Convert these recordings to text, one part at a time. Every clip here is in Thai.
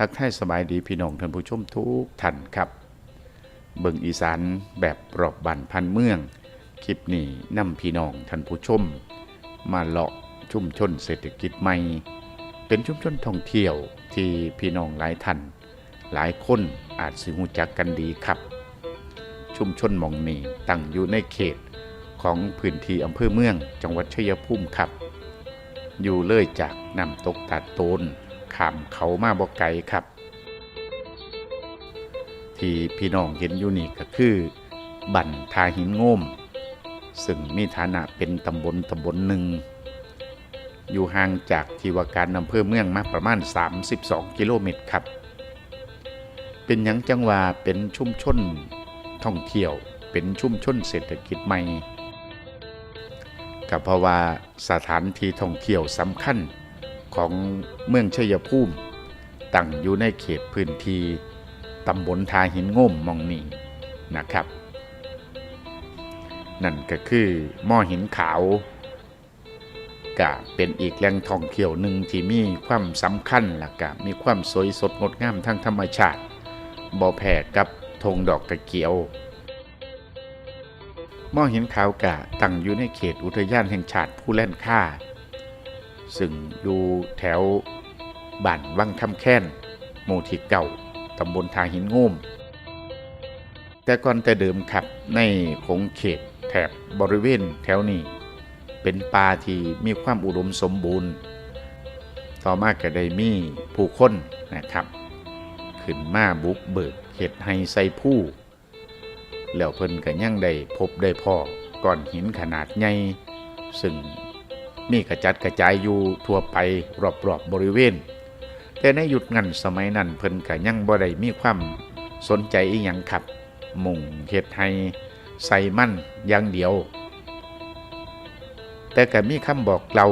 ทักทายสบายดีพี่น้องท่านผู้ชมทุกท่านครับ เบิ่งอีสานแบบรอบบันพันเมือง คลิปนี้นำพี่น้องท่านผู้ชม มาเลาะชุมชนเศรษฐกิจใหม่ เป็นชุมชนท่องเที่ยวที่พี่น้องหลายท่านหลายคนอาจสิหูจักกันดีครับ ชุมชนมองนี้ตั้งอยู่ในเขตของพื้นที่อำเภอเมือง จังหวัดชัยภูมิครับ อยู่เลยจากน้ำตกตาดโตน ขามเขามาบ่ไกลครับ ที่พี่น้องเห็นอยู่นี่ก็คือ บั่นทาหินง่มซึ่งมีฐานะเป็นตำบลตำบลหนึ่ง อยู่ห่างจากที่ว่าการอำเภอเมืองมาประมาณ 32 กิโลเมตรครับ เป็นยังจังว่าเป็นชุมชนท่องเที่ยวเป็นชุมชนเศรษฐกิจใหม่กับเพราะว่าสถานที่ท่องเที่ยวสำคัญ ของเมืองชัยภูมิตั้งอยู่ในเขตพื้นที่ตำบลทาหินง่มมองนี้นะครับ นั่นก็คือหม้อหินขาวก็เป็นอีกแหล่งท่องเที่ยวหนึ่งที่มีความสำคัญและก็มีความสวยสดงดงามทางธรรมชาติบ่แพ้กับธงดอกกระเกียวหม้อหินขาวกะตั้งอยู่ในเขตอุทยานแห่งชาติผู้แล่นค่า ซึ่งอยู่แถวบ้านวังคำแค้นหมู่ที่เก่าตำบลทาหินโง่มแต่ก่อนแต่เดิมครับในคงเขตแถบบริเวณแถวนี้ เป็นป่าที่มีความอุดมสมบูรณ์ ต่อมาก็ได้มีผู้คนนะครับ ขึ้นมาบุกเบิกเห็ดให้ใส่ผู้แล้วเพิ่นก็ยังได้พบได้พอก้อนหินขนาดใหญ่ซึ่ง มีกระจัดกระจายอยู่ทั่วไปรอบๆบบริเวณ แต่ในยุคนั้นสมัยนั้นเพิ่นก็ยังบ่ได้มีความสนใจอีหยังครับ มุ่งเฮ็ดให้ใส่มั่นอย่างเดียว แต่ก็มีคำบอกเรา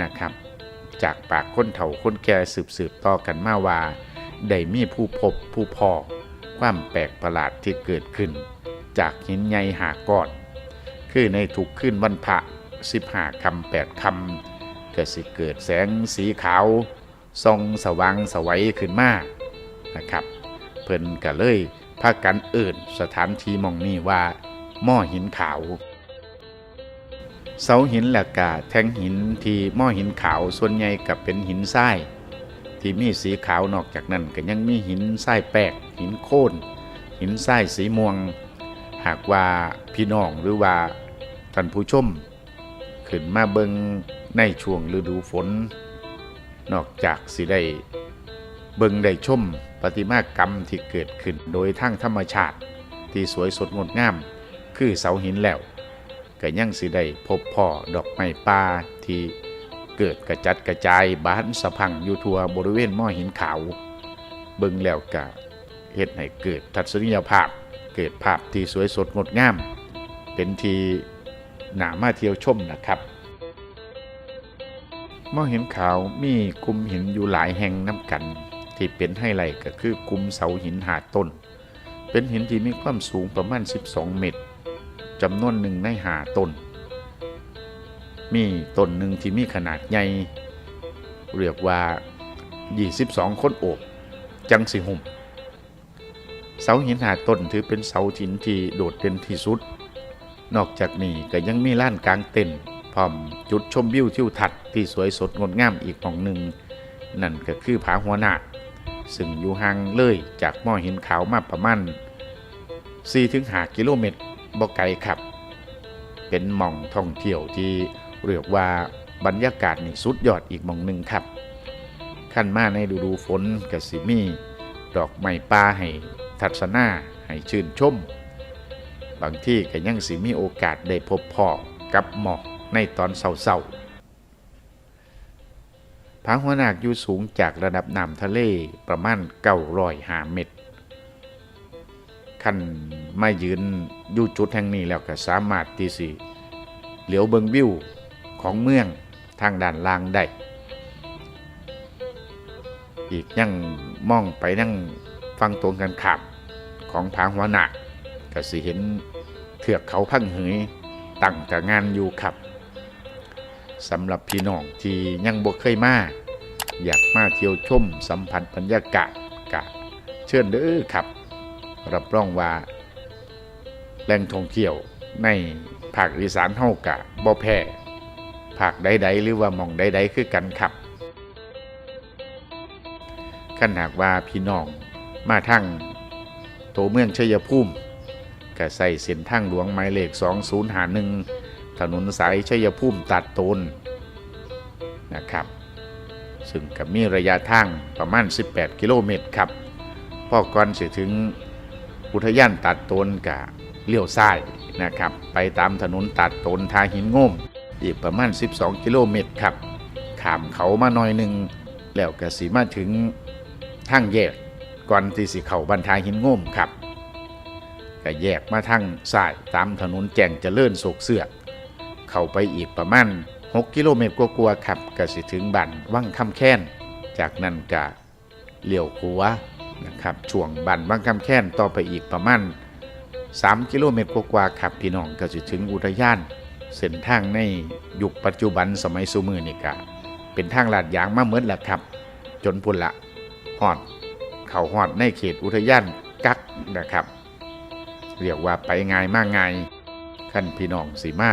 นะครับ จากปากคนเฒ่าคนแก่สืบๆต่อกันมาว่าได้มีผู้พบผู้พอความแปลกประหลาดที่เกิดขึ้น จากหินใหญ่หากอนคือในทุกคืนวันพระ สิบห้าคำแปดคำก็สิเกิดแสงสีขาวส่องสว่างสวัยขึ้นมานะครับ เพิ่นก็เลยพากันเอิ่นสถานที่มองนี้ว่าหม้อหินขาว เสาหินและกกาแท่งหินที่หม้อหินขาวส่วนใหญ่กับเป็นหินทรายที่มีสีขาวนอกจากนั้นก็ยังมีหินทรายแปลกหินโค่นหินทรายสีม่วง หากว่าพี่น้องหรือว่าท่านผู้ชม ขึ้นมาเบิงในช่วงฤดูฝน นอกจากสิได้เบิงได้ชมประติมากรรมที่เกิดขึ้นโดยทางธรรมชาติที่สวยสดงดงาม คือเสาหินแล้วก็ยังสิได้พบพ่อดอกไม้ป่าที่เกิดกระจัดกระจายบานสะพังอยู่ทั่วบริเวณหม้อหินขาว เบิงแล้วก็เฮ็ดให้เกิดทัศนียภาพ เกิดภาพที่สวยสดงดงาม เป็นที่ หนามาเที่ยวชมนะครับหม้อหินขาวมีกลุ่มหินอยู่หลายแห่งน้ำกัน ที่เป็นไฮไลท์ก็คือกลุ่มเสาหินหาต้น เป็นหินที่มีความสูงประมาณ 12 เมตรจำนวนหนึ่งในหาต้น มีต้นหนึ่งที่มีขนาดใหญ่เรียกว่า 22 คนโอบ จังสิหุ่ม เสาหินหาต้นถือเป็นเสาหินที่โดดเด่นที่สุด นอกจากนี้ก็ยังมีล้านกลางเต็นพร้อมจุดชมวิวทิวทัศน์ที่สวยสดงดงามอีกหม่องหนึ่งนั่นก็คือผาหัวหนาซึ่งอยู่ห่างเลยจากหม้อหินขาวมาประมาณ4-5กิโลเมตรบ่ไกลครับ เป็นหม่องท่องเที่ยวที่เรียกว่าบรรยากาศนี่สุดยอดอีกหม่องหนึ่งครับขั้นมาในฤดูฝนกสิมี ดอกไม้ป่าให้ทัศนาให้ชื่นชม บางที่ก็ยังสิมีโอกาสได้พบพ่อกับหมอกในตอนเศร้าๆผาหัวหนากอยู่สูงจากระดับน้ำทะเลประมาณ905เมตรขั้นมายืนอยู่จุดแห่งนี้แล้วก็สามารถที่สิเหลียวเบิงวิวของเมืองทางด้านล่างได้ อีกยังมองไปนั่งฟังตรงกันขับของผาหัวหนักก็สิเห็น เถือกเขาพังเหยตั้งแต่งานอยู่ครับสำหรับพี่น้องที่ยังบ่เคยมาอยากมาเที่ยวชมสัมผัสบรรยากาศกะ เชิญเด้อครับ รับรองว่าแหล่งท่องเที่ยวในภาคอีสานเฮากะบ่แพ้ภาคใดๆหรือว่ามองใดๆคือกันครับขันหากว่าพี่น้องมาทั้งโตเมืองชัยภูมิ ก็ใส่เส้นทางหลวงหมายเลข 2051 ถนนสายชัยภูมิตัดตนนะครับ ซึ่งก็มีระยะทางประมาณ 18 กิโลเมตรครับพอก่อนสิถึงอุทยานตัดตนกะเลี้ยวซ้ายนะครับ ไปตามถนนตัดตนทาหินง่มอีกประมาณ 12 กิโลเมตรครับขามเขามาหน่อยหนึ่งแล้วก็สีมาถึงทางแยกก่อนที่สิเขาบรรทายหินง่มครับ ก็แยกมาทางซ้ายตามถนนแจงเจริญโศกเสือกเข้าไปอีกประมาณ6กิโลเมตรกว่าๆครับก็สิถึงบ้านวังคำแค้นจากนั้นก็เลี้ยวขวานะครับช่วงบ้านวังคำแค้นต่อไปอีกประมาณ3กิโลเมตรกว่าๆครับพี่น้องก็สิถึงอุทยานเส้นทางในยุคปัจจุบันสมัยสูมือนี่ก็เป็นทางลาดยางมาเหมือนละครับ จนพุ่นละฮอด เขาฮอดในเขตอุทยานกักนะครับ เรียกว่าไปง่ายมากง่ายขั้นพี่น้องสีมา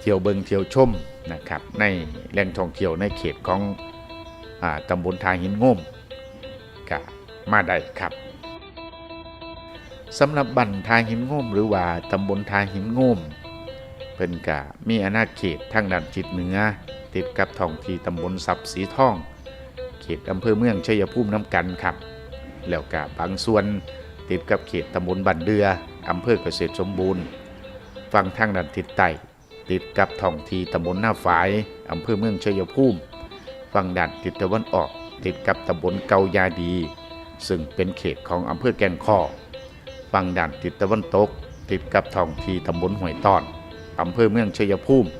เที่ยวเบิงเที่ยวชมนะครับ ในแหล่งท่องเที่ยวในเขตของอตำบลทาหินง่มก็มาได้ครับสำหรับบันทาหินง่มหรือว่าตำบลทาหินง่มเป็นกะมีอาณาเขตทางด้านจิตเหนือ ติดกับท้องที่ตำบลสับสีทอง เขตอำเภอเมืองชัยภูมิน้ำกันครับ แล้วก็บางส่วน ติดกับเขตตำบลบันเดืออำเภอเกษตรสมบูรณ์ ฝั่งทางด้านทิศใต้ติดกับท้องที่ตำบลหน้าฝายอำเภอเมืองชัยภูมิ ฝั่งด้านทิศตะวันออก ติดกับตำบลเกายาดี ซึ่งเป็นเขตของอำเภอแก่นคอฝั่งด้านทิศตะวันตก ติดกับท้องที่ตำบลห้วยตอนอำเภอเมืองชัยภูมิ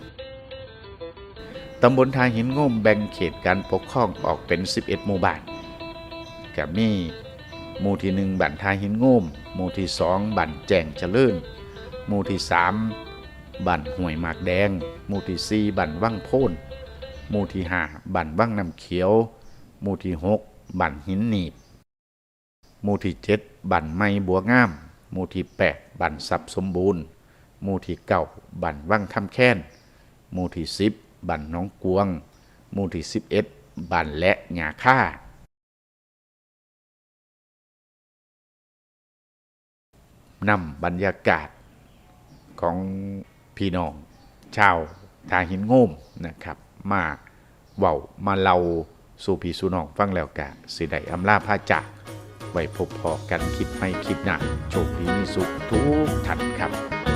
ตำบลทาหินง่มแบ่งเขตการปกครองออกเป็น 11 หมู่บ้านกับมี หมู่ที่1บ้านทางหินง่มหมู่ที่2บ้านแจงเจริญหมู่ที่3บ้านห้วยหมากแดง หมู่ที่4บ้านว่างโพนหมู่ที่5บ้านว่างน้ำเขียว หมู่ที่6บ้านหินหนีบ หมู่ที่7บ้านไม้บัวงาม หมู่ที่8บ้านสับสมบูรณ์ หมู่ที่9บ้าบันว่างคำแค้น หมู่ที่10บ้านน้องกวง หมู่ที่11บ้านและหยาค่า นำบรรยากาศของพี่น้อง ชาวทาหินง่มนะครับ มาเว้ามาเล่าสู่พี่สู่น้องฟังแล้วกะสิได้อำลาพาจากไว้พบพอกันคลิดไม่คลิดหน้าโชคดีมีสุขทุกท่านครับ